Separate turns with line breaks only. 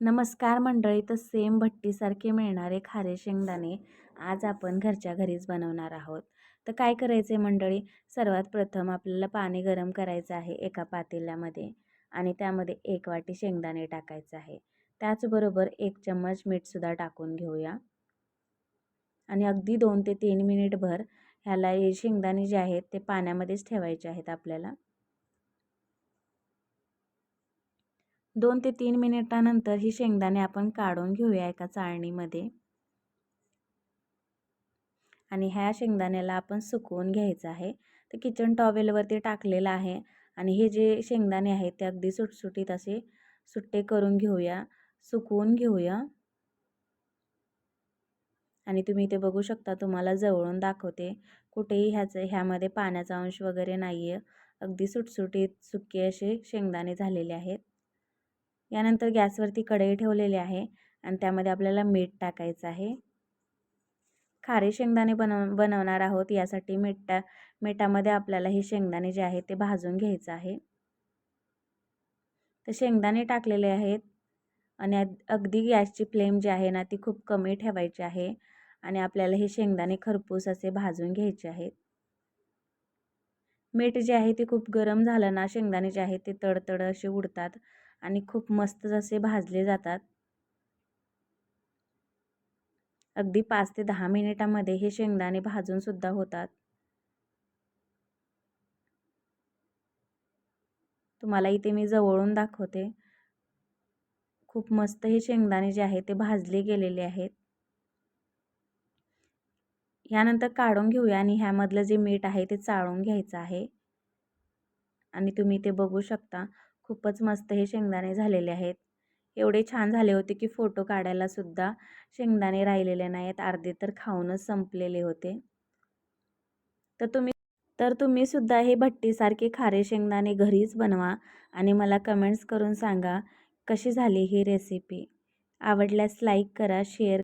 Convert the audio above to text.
नमस्कार मंडळी तर सेम भट्टीसारखे मिळणारे खारे शेंगदाणे आज आपण घरच्या घरीच बनवणार आहोत. तर काय करायचे मंडळी? सर्वात प्रथम आपल्याला पाणी गरम करायचं आहे एका पातेल्यामध्ये आणि त्यामध्ये एक वाटी शेंगदाणे टाकायचं आहे. त्याचबरोबर एक चम्मच मीठसुद्धा टाकून घेऊया. आणि अगदी दोन ते तीन मिनिटभर ह्याला हे शेंगदाणे जे आहेत ते पाण्यामध्येच ठेवायचे आहेत आपल्याला. दोन ते तीन मिनिटानंतर ही शेंगदाणे आपण काढून घेऊया एका चाळणीमध्ये. आणि ह्या शेंगदाण्याला आपण सुकवून घ्यायचं आहे. तर किचन टॉवेलवरती टाकलेलं आहे. आणि हे जे शेंगदाणे आहेत ते अगदी सुटसुटीत असे सुट्टे करून घेऊया. सुकवून घेऊया. आणि तुम्ही ते बघू शकता तुम्हाला जवळून दाखवते. कुठेही ह्याचं ह्यामध्ये पाण्याचा अंश वगैरे नाही आहे अगदी सुटसुटीत सुके असे शेंगदाणे झालेले आहेत. यानंतर गॅसवरती कढई ठेवलेली आहे आणि त्यामध्ये आपल्याला मीठ टाकायचं आहे. खारे शेंगदाणे बनव बनवणार आहोत. यासाठी मीठा मिठामध्ये आपल्याला हे शेंगदाणे जे आहे ते भाजून घ्यायचं आहे. तर शेंगदाणे टाकलेले आहेत आणि अगदी गॅसची फ्लेम जी आहे ना ती खूप कमी ठेवायची आहे आणि आपल्याला हे शेंगदाणे खरपूस असे भाजून घ्यायचे आहेत. मीठ जे आहे ते खूप गरम झालं ना शेंगदाणे जे आहे ते तडतड असे उडतात. आणि खूप मस्त जसे भाजले जातात. अगदी पाच ते दहा मिनिटामध्ये हे शेंगदाणे भाजूनसुद्धा होतात. तुम्हाला इथे मी जवळून दाखवते. खूप मस्त हे शेंगदाणे जे आहे ते भाजले गेलेले आहेत. ह्यानंतर काढून घेऊया आणि ह्यामधलं जे मीठ आहे ते चाळून घ्यायचं आहे. आणि तुम्ही ते बघू शकता खूपच मस्त हे शेंगदाणे झालेले आहेत. एवढे छान झाले होते की फोटो काढायलासुद्धा शेंगदाणे राहिलेले नाहीत अर्धे तर खाऊनच संपलेले होते. तर तुम्ही तर तुम्हीसुद्धा हे भट्टीसारखे खारे शेंगदाणे घरीच बनवा आणि मला कमेंट्स करून सांगा कशी झाली ही रेसिपी आवडल्यास लाईक करा शेअर